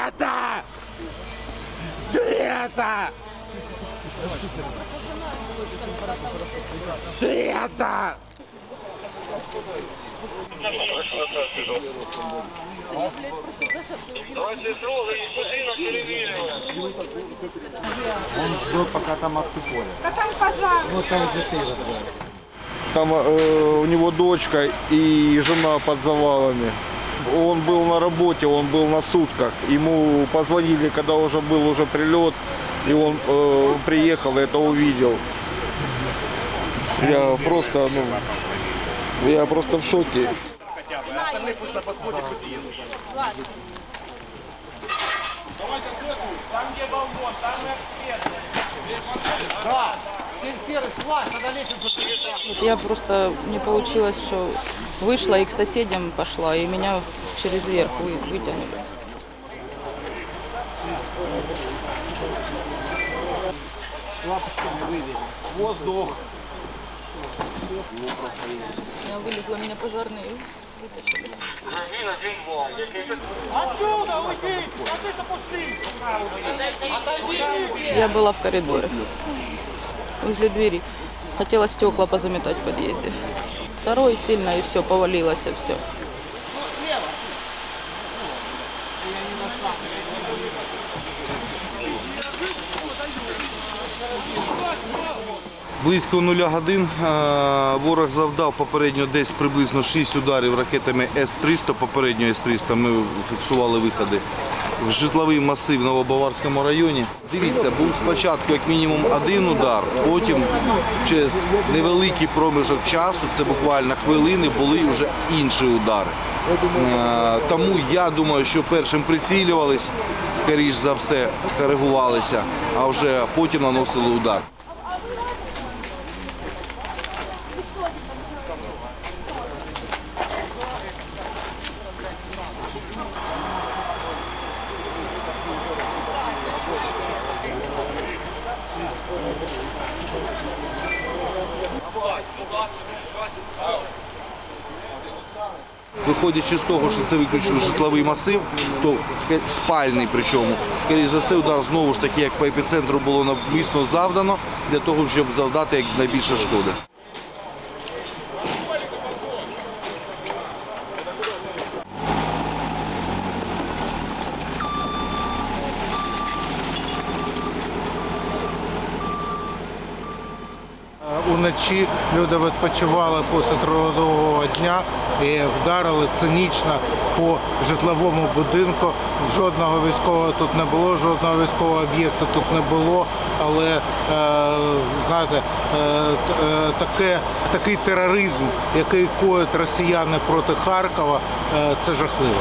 Света! Света! Света! Давайте строго и машина перевірила. Там э, у него дочка и жена под завалами. Он был на работе, он был на сутках. Ему позвонили, когда уже был уже прилет, и он э, приехал и это увидел. Я просто, ну, я просто в шоке. Я просто не получилось, что вышла и к соседям пошла, и меня через верх вы- вытянули. Я вылезла, меня пожарные вытащили. Гравіна, дві бомб. Я была в коридоре, возле двери. Хотела стекла позаметать в подъезде. Второй сильно и все, повалилось и все. Близько нуля годин е, ворог завдав попередньо десь приблизно 6 ударів ракетами С-300, попередньо С-300 ми фіксували виходи в житловий масив в Новобаварському районі. Дивіться, був спочатку як мінімум один удар, потім через невеликий проміжок часу, це буквально хвилини, були вже інші удари. Е, Тому я думаю, що першим прицілювались, скоріш за все, коригувалися, а вже потім наносили удар. Виходячи з того, що це виключно житловий масив, то спальний причому, скоріш за все, удар знову ж таки, як по епіцентру було навмисно завдано, для того, щоб завдати як найбільше шкоди. Уночі люди відпочивали після трудового дня і вдарили цинічно по житловому будинку. Жодного військового тут не було, жодного військового об'єкта тут не було. Але е, знаєте, е, е, таке, такий тероризм, який коять росіяни проти Харкова, е, це жахливо.